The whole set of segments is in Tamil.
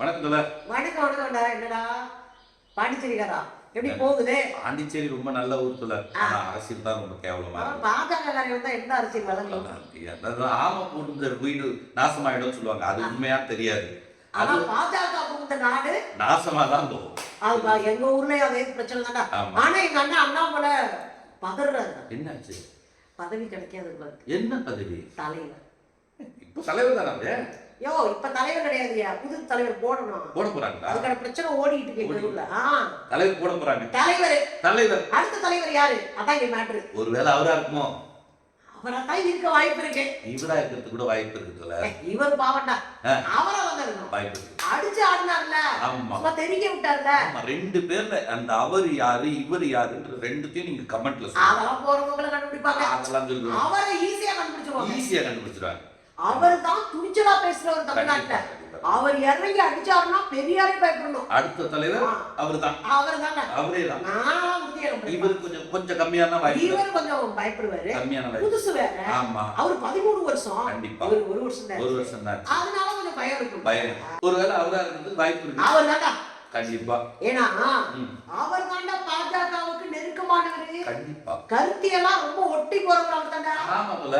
வணக்கம் வணக்கம் வணக்கம்டா. என்னடா? பாண்டிச்சேரிக்காரா எப்படி போகுது? பாண்டிச்சேரி ரொம்ப நல்ல ஊர் ஆனா அரசியல் தான் ரொம்ப கேவலமா பாஜக வந்தா என்ன அரசியல் அதாவது ஆமா போட்டு வீடு நாசமாயிடும் சொல்லுவாங்க. அது உண்மையா தெரியாது. ஆனா பாஜக புகுந்த நாடு நாசமா தான் போகும் எங்க ஊர்லயும் அதே பிரச்சனை தான்டா. ஆனா எங்க அண்ணன் அண்ணாமலை பதறாரு. என்னாச்சு? பதவி கிடைக்காது. என்ன பதவி? தலைவர். இப்போ தலைவர் தானே? யோ இப்ப தலைவர் கிடையாதுயா? புது தலைவர் போடணும். போட போறாங்களா? அதுக்கான பிரச்சனை ஓடிட்டு இருக்கு தலைவர் போட போறாங்க. தலைவர். தலைவர். அடுத்த தலைவர் யாரு? அதான் இங்க மேட்ரு ஒருவேளை அவரா இருக்குமோ? அவரா தான் இருக்க வாய்ப்பு இருக்கு. இவரா இருக்கிறதுக்கு கூட வாய்ப்பு இருக்குதுல ஏய், இவர் பாவண்டா. அவரா வந்திருக்கணும் வாய்ப்பு இருக்கு. அடிச்சு ஆடினார்ல. ஆமா. தெரிக்க விட்டார்ல. ரெண்டு பேர்ல அந்த அவர் யாரு இவர் யாருன்ற ரெண்டுத்தையும் நீங்க கமெண்ட்ல சொல்லுங்க. அதெல்லாம் போறவங்களை கண்டுபிடிப்பாங்க. அதெல்லாம் சொல்லுங்க. அவரை ஈஸியா கண்டுபிடிச்சிருவாங்க. ஈஸியா கண்டுபிடிச்சிருவாங்க. அவர் தான் துணிச்சலா பேசுறவர் தமிழ்நாட்டுல. அவர் இறங்கி அடிச்சாருன்னா பெரியாரே பயப்படணும். அடுத்த தலைவர் அவர் தானே அவரே தான் நான் உறுதியாக இவர் கொஞ்சம் கொஞ்சம் கம்மியான இவர் கொஞ்சம் பயப்படுவாரு. கம்மியான புதுசு வேற. ஆமா. அவர் பதிமூணு வருஷம். கண்டிப்பா. இவர் ஒரு வருஷம் தான் ஒரு வருஷம் தான் அதனால கொஞ்சம் பயம் இருக்கும். பயம் ஒருவேளை அவரா இருக்கிறது வாய்ப்பு இருக்கு. அவர் தான்டா கண்டிப்பா. ஏன்னா அவர் தாண்டா பாஜகவுக்கு நெருக்கமானவரு. கண்டிப்பா. கருத்தியெல்லாம் ரொம்ப ஒட்டி அவர் தாண்டா ஆமா போல.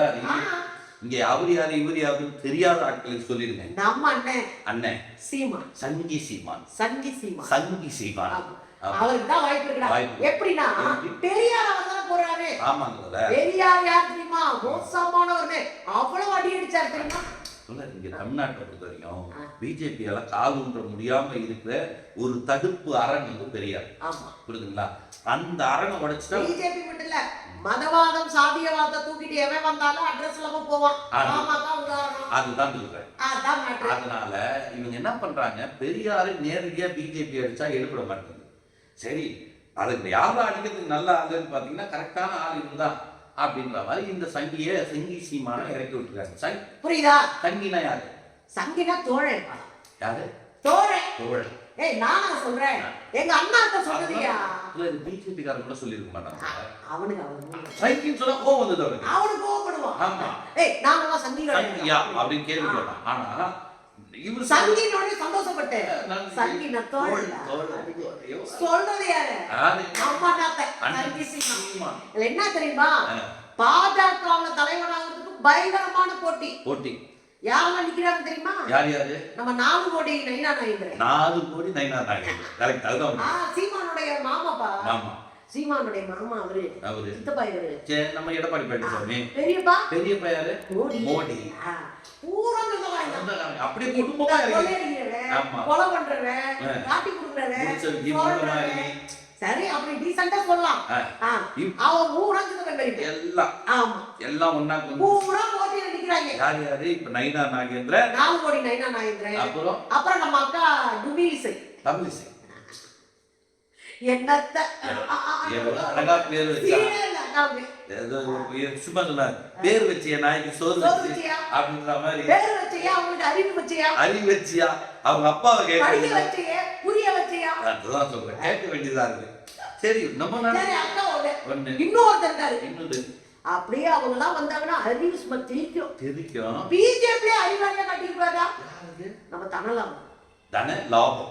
இங்க- அவர் யாரு இவர் யாருன்னு தெரியாத ஆட்களுக்கு சொல்லிருங்க. நம்ம அண்ணன். அண்ணன். சீமா சங்கி சீமான். சங்கி சீமா சங்கி சீமான். அவருக்கு தான் வாய்ப்பு. எப்படின்னா எப்படி? பெரியார் அவர் தானே போறாரு. ஆமாங்கல்ல பெரியார் யார் தெரியுமா? மோசமானவர்னு அவ்வளவு அடி அடிச்சாரு தெரியுமா? இங்க தமிழ்நாட்டை பொறுத்த வரைக்கும் ஊன்ற முடியாம இருக்கிற ஒரு தடுப்பு அரண் வந்து பெரியார். ஆமா. புரியுதுங்களா? அந்த அரணை உடைச்சிட்டா பிஜேபி மட்டும் இல்ல. மதவாதம் சாதியவாதத்தை தூக்கிட்டு எவன் வந்தாலும் அட்ரஸ் இல்லாம போவான். அதுதான் சொல்றேன். அதனால இவங்க என்ன பண்றாங்க? பெரியாரை நேரடியா பிஜேபி அடிச்சா எடுபட மாட்டேங்குது. சரி அதுக்கு யாரை அடிக்கிறதுக்கு நல்ல ஆளுன்னு பாத்தீங்கன்னா கரெக்டான ஆள் இருந்தா அப்படின்ற மாதிரி இந்த சங்கிய சங்கி சீமான இறக்கி விட்டுருக்காங்க. சங் புரியுதா? சங்கினா யாரு? சங்கினா தோழன். யாரு? தோழன். தோழன். ஏய் நானா சொல்றேன்? எங்க அண்ணாத்த சொன்னதையா இல்ல இது பிஜேபி காரங்க கூட சொல்லியிருக்க மாட்டாங்க. அவனுக்கு அவனுக்கு சொன்னா கோவம் வந்தது அவருக்கு அவனுக்கு கோவப்படுவான். ஆமா. ஏய் கேள்வி கேட்டான். ஆனா இவர் சங்கினோட சந்தோஷப்பட்டேன் நான் தோழன், தோழன். ஐயோ. சொல்றது யாரு? அம்மா நாத்த சங்கி சீமா. என்ன தெரியுமா? பாஜகவுல தலைவராகிறதுக்கு பயங்கரமான போட்டி. போட்டி. யாரெல்லாம் நிக்கிறாங்க தெரியுமா? யார் யாரு? நம்ம நாலு கோடி நைனா நாயந்திரன் நாலு கோடி நைனா கரெக்ட். அதுதான். சீமானுடைய மாமாப்பா. ஆமா சீமானுடைய மாமா அவரு. அவரு. சித்தப்பா இவரு. சரி நம்ம எடப்பாடி பழனிசாமி. பெரியப்பா? பெரிய பையாரு மோடி. மோடி. ஆ, பூரா சொந்தக்காரங்க. சொந்தக்காரங்க. அப்படியே இந்த குடும்பமா இருக்கு. கொள்ளையடிக்கிறவன், ஆமா. கொலை பண்றவன். காட்டி கொடுக்குறவன். சரி அப்படி டீசெண்டா சொல்லலாம். அவன் சொந்தக்காரங்க பெரிய எல்லாம். ஆமா. எல்லாம் ஒண்ணா பூரா போட்டியில நிக்கிறாங்க யார் யாரு? இப்ப நைனா நாகேந்திரன். நாலு கோடி நைனா நாயந்திரன் அப்புறம்? அப்புறம் நம்ம அக்கா தமிழிசை என்னத்த? எவ்வளவு அழகா பேர் சும்மா சொன்னார் பேர் வச்சிய நாய்க்கு? சோறு வச்சியா? அப்படின்ற மாதிரி. பேர் வச்சியா? அவங்களுக்கு அறிவு வச்சியா? அறிவு வச்சியா? அவங்க அப்பாவை கேட்க வச்சியா? புரிய வச்சியா? அதுதான் சொல்றேன். கேட்க வேண்டியதா இருக்கு. சரி நம்ம இன்னொருத்தர் இன்னொரு. அப்படியே அவங்க எல்லாம் வந்தாங்கன்னா அறிவு சும்மா தெரிக்கும் தெரிக்கும் பிஜேபி அறிவாளியா காட்டிருப்பாரா? நம்ம தனலாம் தானே லாபம்.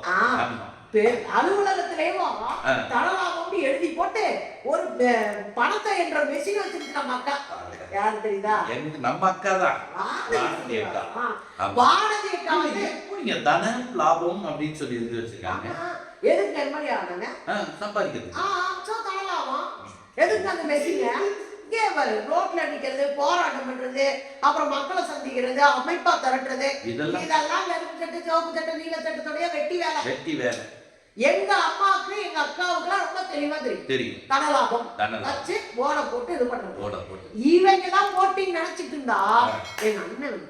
அலுவலகத்திலேயும். தனலாபம்னு எழுதி போட்டு ஒரு பணத்தை என்ற மெஷின் வச்சிருக்கு நம்ம அக்கா. யாரு தெரியுதா? நம்ம அக்கா தான். வானதி அக்கா. வந்து லாபம் அப்படின்னு சொல்லி எழுதி வச்சிருக்காங்க. எதுக்கு எம்எல்ஏ ஆனாங்க ஆ, சம்பாதிக்கிறது. தனலாபம். எதுக்கு அந்த மெஷின் ரோட்ல நிக்கிறது போராட்டம் பண்றது அப்புறம் மக்களை சந்திக்கிறது அமைப்பா திரட்டுறது இதெல்லாம் இதெல்லாம் கருப்பு சட்டை சிவப்பு சட்டை நீல சட்டத்தோடய வெட்டி வேலை. வெட்டி வேலை. எங்க அம்மாவுக்கு எங்க அக்காவுக்குலாம் ரொம்ப தெளிவா தெரியும். தெரியும். தனலாபம். வச்சு போன போட்டு இது பண்றது. போட போட்டு. இவங்க தான் போட்டிங் நினைச்சிட்டு இருந்தா எங்க அண்ணன்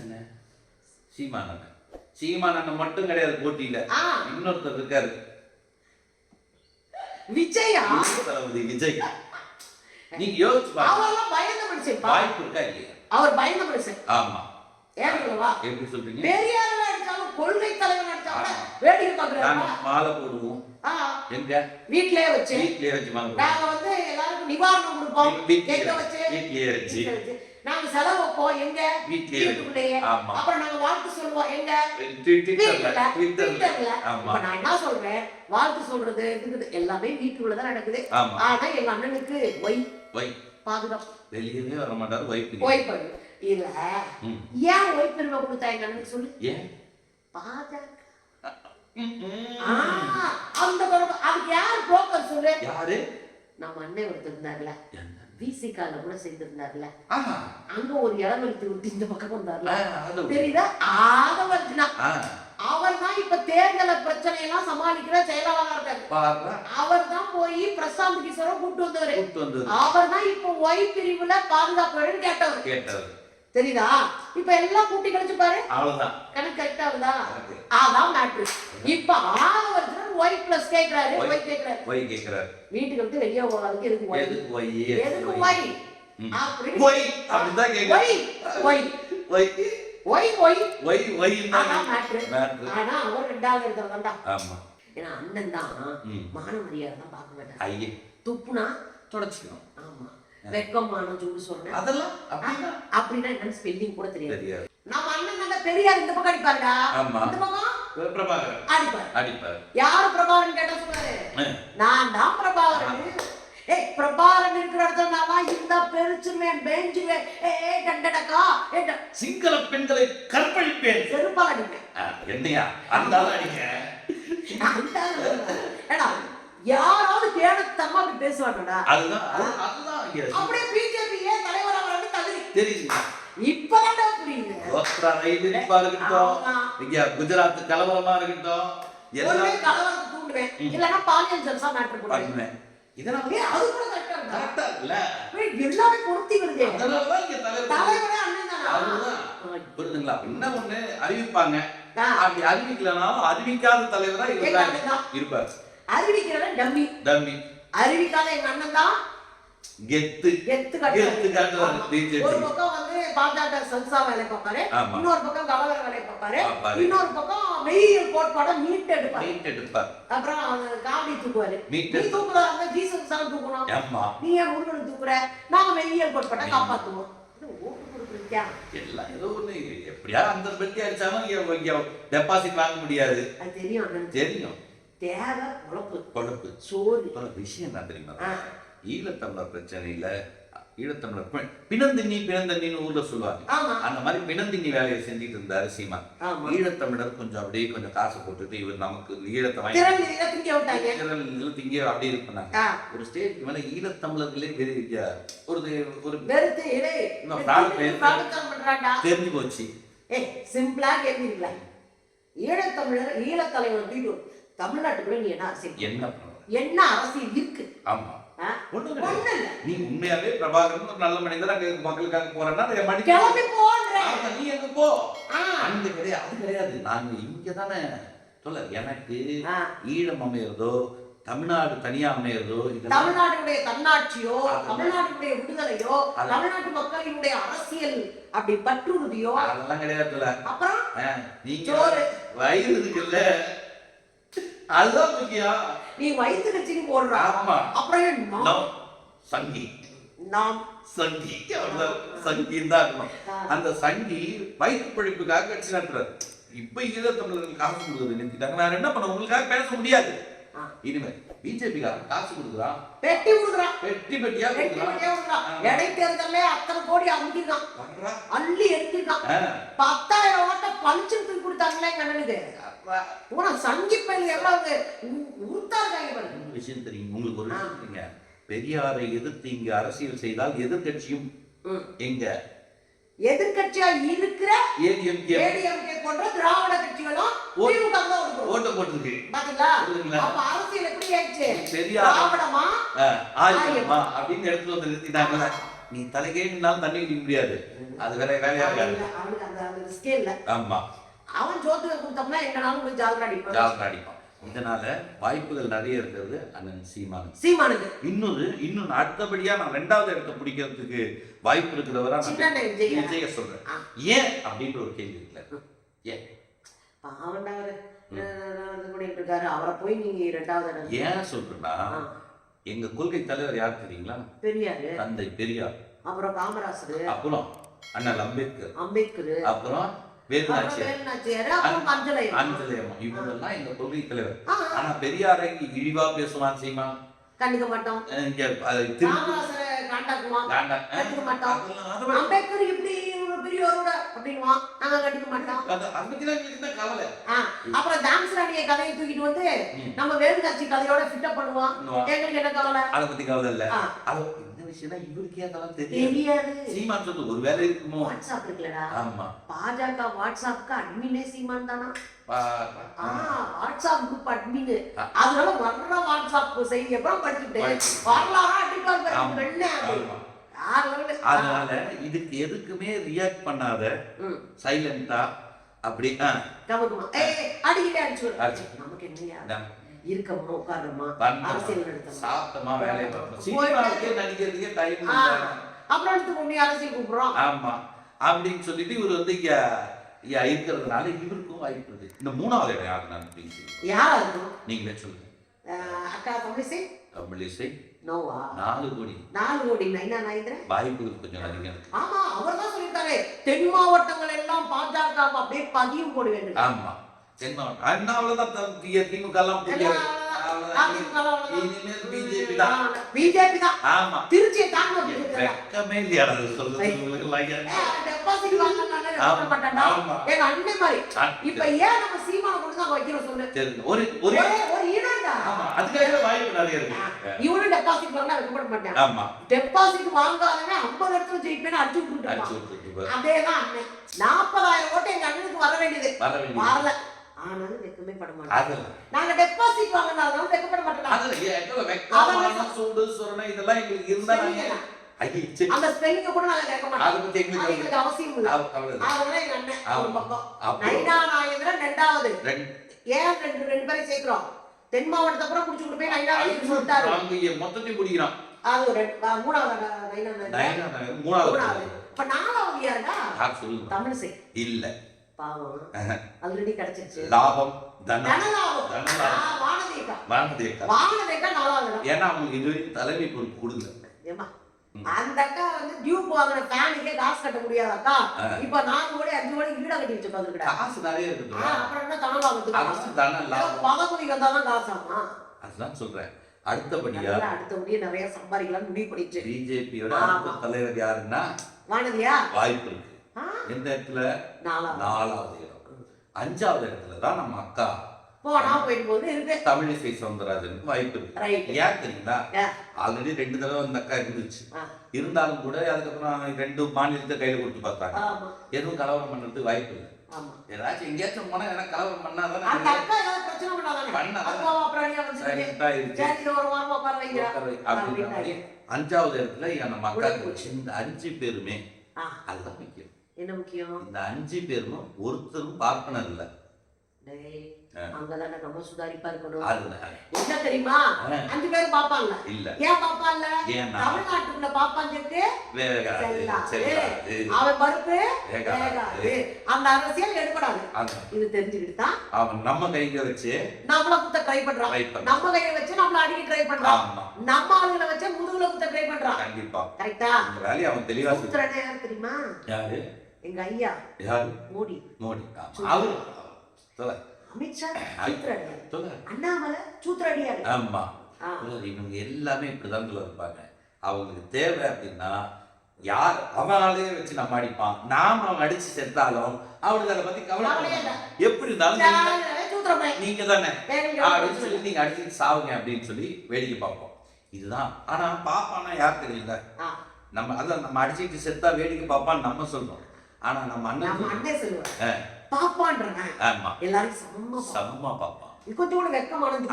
அண்ணன்? சீமான் அண்ணன். சீமான் அண்ணன் மட்டும் கிடையாது போட்டியில. இன்னொருத்தர் இருக்காரு. விஜயா? விஜய். நீங்க யோசிச்சு பாருங்க. அவரெல்லாம் பயந்த மனுஷன்ப்பா வாய்ப்பு இருக்கா இல்லையா? அவர் பயந்த மனுஷன். ஆமா. ஏன் சொல்லவா? எப்படி சொல்றீங்க? பெரியார் அடிச்சாலும் கொள்கை தலைவன் அடிச்சாலும் ஆமா. வேடிக்கை பாக்குறாங்க மாலை போடுவோம். எங்க? வீட்லயே வச்சு. வீட்லயே வச்சு நாங்க வந்து எல்லாருக்கும் நிவாரணம் கொடுப்போம். எங்க வச்சு. வீட்லயே வச்சு. நாங்க செலவு வைப்போம். எங்க? வீட்டுக்குள்ளேயே. அப்புறம் நாங்க வாழ்த்து சொல்லுவோம். எங்க? ட்விட்டர்ல இப்ப நான் என்ன சொல்றேன்? வாழ்த்து சொல்றது இருக்குது எல்லாமே வீட்டுக்குள்ளதான் நடக்குது. ஆனா எங்க அண்ணனுக்கு ஒய் வை பாதுகாப்பு. வெளியவே வர மாட்டாரு பண்ணு. இல்ல. ஏன் ஒய் பெருமை கொடுத்தா எங்க அண்ணனுக்கு சொல்லு. ஏன்? பாஜக. அந்த அதுக்கு யார் புரோக்கர் சொல்லு? யாரு? நம்ம அண்ணன் ஒருத்தர் இருந்தார்ல. விசிகால கூட சேர்ந்திருந்தார்ல. அங்க ஒரு விட்டு இந்த பக்கம் வந்தார்ல. தெரியுதா? ஆதவர்ஜினா. ஆ, அவர் தான் இப்ப தேர்தல பிரச்சனை எல்லாம் சமாளிக்கிற செயலாளரா இருக்காரு. அவர் தான் போய் பிரசாந்த் கிஷோரை கூட்டு வந்தவரு. அவர் தான் இப்ப ஒய் பிரிவுல பாதுகாப்பு கேட்டவர். கேட்டது தெரியுதா? இப்ப எல்லாம் கூட்டி கழிச்சு பாரு. அவ்வளவுதான். கணக்கு கரெக்டா கரெக்ட். அதான் மேட்ரு இப்ப ஆதவர்ஜினா ஒய் பிளஸ் கேக்குறாரு. ஒய் கேக்குறாரு. வை கேக்குறாரு. வீட்டுக்கு விட்டு வெளியே போகாதுக்கு எதுக்கு ஒய் எதுக்கு வை எதுக்கு ஒய் வை அப்படிதான் கேக்குற Y Y Y Y Y Y Y அதான் மேட்ரு ஆனா அவர் ரெண்டாவது இடத்துல தான்டா ஆமா ஏன்னா அண்ணன் தான் மான மரியாதை தான் பார்க்க மாட்டார் ஐயே துப்புனா தொடச்சிக்கணும் ஆமா வெக்கம் மானம் சூடு சொன்னேன் அதெல்லாம் அப்படின்னா என்னன்னு ஸ்பெல்லிங் கூட தெரியாது நம்ம அண்ணன் நல்ல பெரியார் இந்த பக்கம் அடிப்பாருடா. இந்த பக்கம்? பிரபாகரன் அடிப்பாரு. அடிப்பார். யாரு பிரபாகரன் கேட்டா சொல்லுவாரு? ஆ. நான் தான் பிரபாகரன் ஏய் பிரபாகரன் இருக்கிற இடத்துல நான் இந்த பெருச்சுவேன் பெஞ்சுவேன் ஏ ட- சிங்கள பெண்களை கற்பழிப்பேன். செருப்பால் அடிப்பேன் என்னையா? அந்த ஆள் அடிக்க. ஏடா யாராவது தேடத்தம்மா அப்படி பேசுவாங்கடா. அதுதான் அது- அதுதான் அப்படியே பிஜேபி ஏன் தலைவரா வரன்னு தகுதி தெரியுதுங்க இப்பதான் புரியுது. கோத்ரா ரயில் இருக்கட்டும். இங்க குஜராத் கலவரமா இருக்கட்டும் எல்லாம் கலவரத்தை தூண்டுவேன். இல்லைன்னா பாலியல் ஜல்சா மேட்டர் போடுவேன். இதெல்லாம் ஏய், அது கூட கரெக்டா இருந்தா கரெக்டா இல்ல எல்லாமே பொருத்தி வருது. அதனாலதான் இங்க தலைவர் தலைவரே அண்ணன் தானா? புரியுதுங்களா என்ன ஒண்ணு அறிவிப்பாங்க? அப்படி அறிவிக்கலனாலும் அறிவிக்காத தலைவரா தான்? இருப்பார். அறிவிக்கிறவன் டம்மி. டம்மி. அறிவிக்காத எங்க அண்ணன் தான்? கெத்து. கெத்து கெத்து காட்டுவாரு. பிஜேபி. ஒரு பக்கம் வந்து பாஜக சல்சா வேலை பார்ப்பாரு இன்னொரு பக்கம் கலவர வேலை பார்ப்பாரு இன்னொரு பக்கம் மெய்யியல் கோட்பாட மீட் எடுப்பாரு மீட் எடுப்பார் அப்புறம் காவடி தூக்குவாரு மீட் நீ தூக்குறதா ஜீசஸ் தான் தூக்கணும். ஆமா. நீ ஏன் முருகனை தூக்குற? நாங்க மெய்யியல் கோட்பாட்டை காப்பாத்துவோம். எப்படியா அந்த பெட்டி அடிச்சாலும் டெபாசிட் வாங்க முடியாது. தெரியும். தெரியும். தேவை பொழப்பு. கொழுப்பு சோறு. விஷயம் என்ன தெரியுமா? ஈழத்தமிழர் பிரச்சனையில ஈழத்தமிழர் பெண் பிணந்தின்னி பிணந்தண்ணின்னு ஊர்ல சொல்லுவாங்க. ஆமா. அந்த மாதிரி பிணந்தின்னி வேலையை செஞ்சுட்டு இருந்தாரு ஆமா. ஈழத்தமிழர் கொஞ்சம் அப்படியே கொஞ்சம் காசு போட்டுட்டு இவர் நமக்கு ஈழத்தை வாங்கி திங்க அப்படியே ஆ, ஒரு ஸ்டேஜ்க்கு மேல ஈழத்தமிழர்களே வெறும் ஒரு ஒரு தெரிஞ்சு போச்சு. சிம்பிளா இல்ல ஈழத்தமிழர் ஈழத்தலைவர் தமிழ்நாட்டுக்குள்ள நீ என்ன அரசியல் என்ன அரசியல் இருக்கு? ஆமா. ஒண்ணும் இல்ல. நீ உண்மையாவே பிரபாகரன் ஒரு நல்ல மனிதர் அங்க மக்களுக்காக போறேன்னா கிளம்பி போன்ற நீ எங்க போ. அங்க கிடையாது அது கிடையாது. நாங்க இங்க தானே சொல்ல எனக்கு. ஈழம் அமையறதோ தமிழ்நாடு தனியா அமையறதோ இதெல்லாம் தமிழ்நாட்டுடைய தன்னாட்சியோ அதெல்லாம் தமிழ்நாட்டுடைய விடுதலையோ தமிழ்நாட்டு மக்களினுடைய அரசியல் அப்படி பற்றுறுதியோ அதெல்லாம் கிடையாதுல்ல. அப்புறம்? நீங்க. வயிறு இருக்குல்ல. அதுதான் முக்கியம். நீ வயிற்று கட்சிக்கு போடுறா. ஆமா. அப்புறம் நாம் சங்கி. நாம். சங்கி. சங்கின்னு தான் இருக்கணும். அந்த சங்கி வயிற்று பிழைப்புக்காக கட்சி நடத்துறாரு இப்ப ஈழத்தமிழர்கள் காசு கொடுக்குறது நிறுத்திட்டாங்க நான் என்ன பண்ண? உங்களுக்காக பேச முடியாது. ஆ. இனிமேல் பிஜேபிக்காரன் காசு கொடுக்குறான் பெட்டி கொடுக்குறான் பெட்டி பெட்டியா கொடுக்குறான் ஆமா. இடைத்தேர்தல்ல அத்தனை கோடி அமுக்கிருக்கான். அள்ளி எடுத்திருக்கான். பத்தாயிரம் ஓட்ட தூக்கி கொடுத்தாங்களே எங்க அண்ணனுக்கு அப்பா. பூரா சங்கி பயிர் எவ்வளவு உ- உருத்தா இருக்காங்க பாருங்க ஒரு விஷயம் தெரியும் உங்களுக்கு ஒரு. விஷயம் தெரியுங்க. பெரியாரை எதிர்த்து இங்க அரசியல் செய்தால் எதிர்க்கட்சியும் ம். எங்க? எதிர்க்கட்சியா இருக்கிற ஏடிஎம்கே. போன்ற திராவிட கட்சிகளும் ஓட்ட போட்டிருக்கு. பாத்தீங்களா? அப்ப அரசியல் எப்படி ஆயிடுச்சு? பெரியார் திராவிடமா? ஆரியமா அப்படின்னு எடுத்து வந்து நிறுத்திட்டாங்கல்ல நீ தலைகேனாலும் தண்ணி குடிக்க முடியாது. அது வேற வேலையா இருக்காது. ஆமா. அவன் ஜோத்துக்கு கொடுத்தோம்னா எங்கனாலும் போய் ஜாலரா அடிப்பான். ஜாலியா அடிப்பான். இதனால வாய்ப்புகள் நிறைய இருக்கிறது அண்ணன் சீமான் சீமானுக்கு. இன்னொரு இன்னும் அடுத்தபடியா நான் ரெண்டாவது இடத்தை பிடிக்கிறதுக்கு வாய்ப்பு இருக்கிறவரா விஜய். சொல்றேன். ஏன் அப்படின்ற ஒரு கேள்வி இருக்குல்ல. ஏன்? இது பண்ணிட்டு இருக்காரு. அவரை போய் நீங்க ரெண்டாவது ஏன் சொல்றேன்னா எங்க கொள்கை தலைவர் யார் தெரியுங்களா? பெரியாரு. தந்தை பெரியார். அப்புறம் காமராசர். அப்புறம் அண்ணல் அம்பேத்கர். அம்பேத்கர். அப்புறம் அஞ்சலையம் இவங்கெல்லாம் எங்க கொள்கை தலைவர். ஆனா பெரியாரை இழிவா பேசுவான் சீமா. கண்டிக்க மாட்டோம். அம்பேத்கர் இப்படி ஒரு பெரியவரோட அப்படின்வான். நாங்க கண்டுக்க மாட்டோம். கவலை. அப்புறம் டான்ஸ் ராணிய கதையை தூக்கிட்டு வந்து. நம்ம வேலுக்காட்சி கதையோட ஃபிட்டப் பண்ணுவான். பண்ணுவான். எங்களுக்கு என்ன கவலை? அதை பத்தி கவலை இல்ல. விஷயம்னா இவருக்கே அதெல்லாம் தெரியாது சீமான் சொல்றது ஒரு வேலை இருக்குமோ வாட்ஸ்அப் இருக்குல்லடா ஆமா பாஜக வாட்ஸ்அப்க்கு அட்மினே சீமான் தானா. WhatsApp group admin. அதனால வர்ற வாட்ஸ்அப் செய்தி அப்புறம் படிச்சுட்டு படிச்சு. வரலாறா அடிப்பார் ஆமா. பாரு, வெண்ணை அது. ஆமா. யார் level? அதனால இதுக்கு எதுக்குமே ரியாக்ட் பண்ணாத. சைலண்டா அப்படி. நமக்கு. இருக்கமா உட்காருமா அரசியல் நடத்தமா சாப்பிட்டோமா வேலையை போயிட்டு- சினிமாவுக்கே நடிக்கிறதுக்கே டைம். அப்புறம் எடுத்து கொண்டு அரசியல் கூப்பிடுறோம். ஆமா. அப்படின்னு சொல்லிட்டு இவர் வந்து இங்க இருக்கிறதுனால இவருக்கும் வாய்ப்பு இருக்கு. இந்த மூணாவது இடம் யாரு நான் யாரா இருக்கும் நீங்களே சொல்லுங்க. அக்கா தமிழிசை? தமிழிசை? நோவா? நாலு கோடி. நாலு கோடி. நைனா நாயந்திரன் வாய்ப்புகள் கொஞ்சம் அதிகம் இருக்கு ஆமா அவர் தான் மாவட்டங்கள் எல்லாம் பாஜக அப்படியே பதியம் போட வேண்டும் ஆமா. தென் மாவட்டம் அவ்வளவுதான் திமுக எல்லாம் பிடிக்காது. அவ்வளவுதான். இனிமேல் பிஜேபி தான் பிஜேபி தான் ஆமா திருச்சியை தாங்க வெக்கமே இல்லையா சொல்றது. எங்க அண்ணன் மாதிரி ஆ, இப்ப ஏன் நம்ம சீமான கொண்டு தான் வைக்கிறோம் சொல்லு. ஒரு ஒரு ஒரே ஆமா அதுக்காக வாய்ப்பு நிறைய இருக்கு இவனும் டெபாசிட் வாங்கினா வைக்கப்பட மாட்டான் ஆமா டெபாசிட் வாங்காதவன் ஐம்பது இடத்துல ஜெயிப்பேன்னு அடிச்சு விட்டுட்டு அதேதான் அண்ணன் நாற்பதாயிரம் ஓட்டு எங்க அண்ணனுக்கு வர வேண்டியது வர வேண்டியது வரல ஆனாலும் வெக்கமே பட மாட்டோம் நாங்க டெபாசிட் வாங்கினாலும் வெக்கப்பட மாட்டோம். அதுல வெக்கமான சூடு சுரணை இதெல்லாம் எங்களுக்கு இருந்தா அந்த ஸ்பெல்லிங்க கூட நாங்க கேட்க மாட்டோம். எங்களுக்கு அவசியம் இல்லை. அவ- கவலை இல்லை. அதனால எங்க அண்ணன் ஒரு ஆமா. பக்கம் நைனா நாயந்திரன் ரெண்டாவது. ரெண்டு. ஏன் ரெண்டு ரெண்டு பேரையும் சேர்க்கிறோம்? தென் மாவட்டத்தை அப்புறம் முடிச்சு கொண்டு போய் நைனா சொல்லிட்டாரு மொத்தத்தையும் குடிக்கிறோம் அது மூணாவது நைனா மூணாவது இப்ப நாலாவது யாருடா? தமிழிசை. இல்ல. பாவம். ஆல்ரெடி கிடைச்சிருச்சு. லாபம் ஏன்னா அவங்களுக்கு இதுவரைக்கும் தலைமை பொறுப்பு ம். அந்த அக்கா வந்து டியூப் வாங்குற ஃபேனுக்கே காசு கட்ட முடியாத? அக்கா. இப்ப நாலு கோடி அஞ்சு கோடி வீட கட்டி வச்சு பாத்துக்கிட்டா காசு நிறைய இருக்குது அப்புறம் என்ன தனலாபத்துக்கு அரசு தனம் லாபம். பதவி வந்தாதான் காசாமா? அதுதான் சொல்றேன். அடுத்தபடியா நல்லா அடுத்த முடிய நிறைய சம்பாதிக்கலாம் முடிவு பண்ணிச்சு பிஜேபியோட ஆமா. தலைவர் யாருன்னா வானதியா? வாய்ப்பு இருக்கு. எந்த இடத்துல? நாலாவது. இடம். அஞ்சாவது இடத்துல தான் நம்ம அக்கா. போனா போயிட்டு போகுது இருக்கு. தமிழிசை சவுந்தரராஜனுக்கு வாய்ப்பு இருக்கு. ஏன் தெரியுங்களா? ஆல்ரெடி ரெண்டு தடவை அந்த அக்கா இருந்துச்சு. இருந்தாலும் கூட அதுக்கப்புறம் ரெண்டு மாநிலத்தை கையில கொடுத்து பார்த்தாங்க. எதுவும் கலவரம் பண்றதுக்கு வாய்ப்பு இல்லை. ஏதாச்சும் எங்கேயாச்சும் போனா எனக்கு கலவரம் பண்ணாதான்? அக்கா அஞ்சாவது இடத்துல நம்ம. இந்த அஞ்சு பேருமே அதுதான் முக்கியம் என்ன முக்கியம்? இந்த அஞ்சு பேரும் ஒருத்தரும் பார்ப்பனர் இல்ல. அங்கதானே நம்ம சுதாரிப்பா இருக்கணும். என்ன தெரியுமா. அஞ்சு பேரும் பாப்பாங்க இல்ல. ஏன் பாப்பான்ல தமிழ்நாட்டுக்குள்ள செல்லாது. செல்லாது. அவன் பருப்பு அந்த அரசியல் எடுபடாது. இது தெரிஞ்சுக்கிட்டு தான் அவன் நம்ம கைங்க வச்சு நம்மள குத்த ட்ரை பண்றான். நம்ம கையை வச்சு நம்மள அடிக்க ட்ரை பண்றான். நம்ம ஆளுங்களை வச்சு முதுகுல குத்த ட்ரை பண்றான். கண்டிப்பா. கரெக்டா வேலையை அவன் தெளிவா. சூத்திரனே யார் தெரியுமா? யாரு? எங்க ஐயா யாரு? மோடி. மோடி. அவரு சொல்ல அமித்ஷா சொல்ல அண்ணாமலை சூத்திரடியார் ஆமா. இவங்க எல்லாமே இப்படிதான் சொல்ல இருப்பாங்க. அவங்களுக்கு தேவை அப்படின்னா யார் அவனாலே வச்சு நம்ம அடிப்பான். நாம அவன் அடிச்சு செத்தாலும் அவனுக்கு அதை பத்தி கவலை. எப்படி இருந்தாலும் நீங்க- தானே. அப்படின்னு சொல்லி நீங்க அடிச்சு சாவுங்க அப்படின்னு சொல்லி வேடிக்கை பார்ப்போம். இதுதான். ஆனா பாப்பானா யார் தெரியல நம்ம அதான் நம்ம அடிச்சுட்டு செத்தா வேடிக்கை பார்ப்பான்னு நம்ம சொல்றோம். ஆனா நம்ம அண்ணன் நம்ம. அண்ணன் சொல்லுவார். ஆ, பாப்பான்றவன் ஆமா. எல்லாரும் சமமா. சமமா இது கொஞ்சம் கூட வெக்கமானது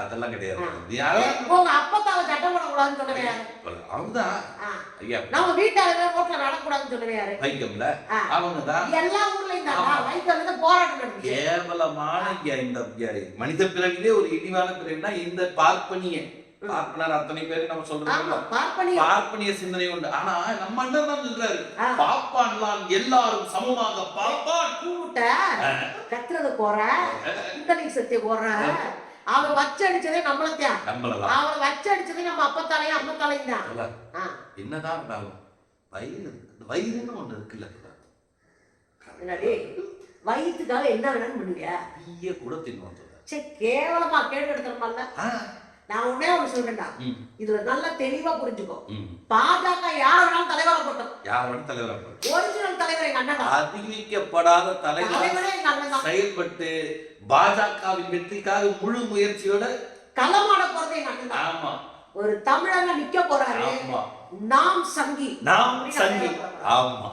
அதெல்லாம் கிடையாது. உங்க அப்பத்தாவை சட்டம் போடக்கூடாதுன்னு சொன்னவே அவன்தான் ஐயா. நம்ம வீட்டாளுங்க ரோட்ல நடக்கூடாதுன்னு சொன்னவே வைக்கம்ல. அவங்க தான் எல்லா ஊர்லயும் தான் ஆமா. வைக்கோல் வந்து போராட்டம் கேவலமான இந்த மனித பிறவிலே ஒரு இழிவான பிறவினா இந்த பார்ப்பனிய. பார்ப்பனர் அத்தனை பேர் நம்ம சொல்றோம் பார்ப்பனி பார்ப்பனிய சிந்தனை உண்டு. ஆனா நம்ம அண்ணன் தான் சொல்றாரு. பாப்பான்லாம் எல்லாரும் சமமாக பாப்பான் கூட்ட கத்துறது போற குண்டலி சத்திய போற அவன் வச்சு அடிச்சதே நம்மளதான். அவனை வச்சு அடிச்சதே நம்ம அப்பத்தாலையும் அம்மத்தாலையும் தான். என்னதான் இருந்தாலும் வயிறு வயிறுன்னு ஒண்ணு இருக்குல்ல? என்னடி? வயிற்றுக்காக என்ன வேணும்னு பண்ணுங்க கூட தின்னுவோம் சொல்றேன். சே கேவலமா கேட்டு எடுத்துறமால ஆ, நான் உடனே ஒண்ணு சொல்றேன்டா. இதுல நல்லா தெளிவா புரிஞ்சுக்கோ. பாஜக யார வேணாலும் தலைவரை போட்டோம் யார் வேணும் தலைவரா ஒரிஜினல் தலைவர் எங்க அண்ணன் அறிவிக்கப்படாத தலைவர் செயல்பட்டு பாஜகவின் வெற்றிக்காக முழு முயற்சியோட களமாட போறது எங்க அண்ணன் ஆமா. ஒரு தமிழங்க நிக்க போறாரு. நாம் சங்கி. நாம் சங்கி. ஆமா.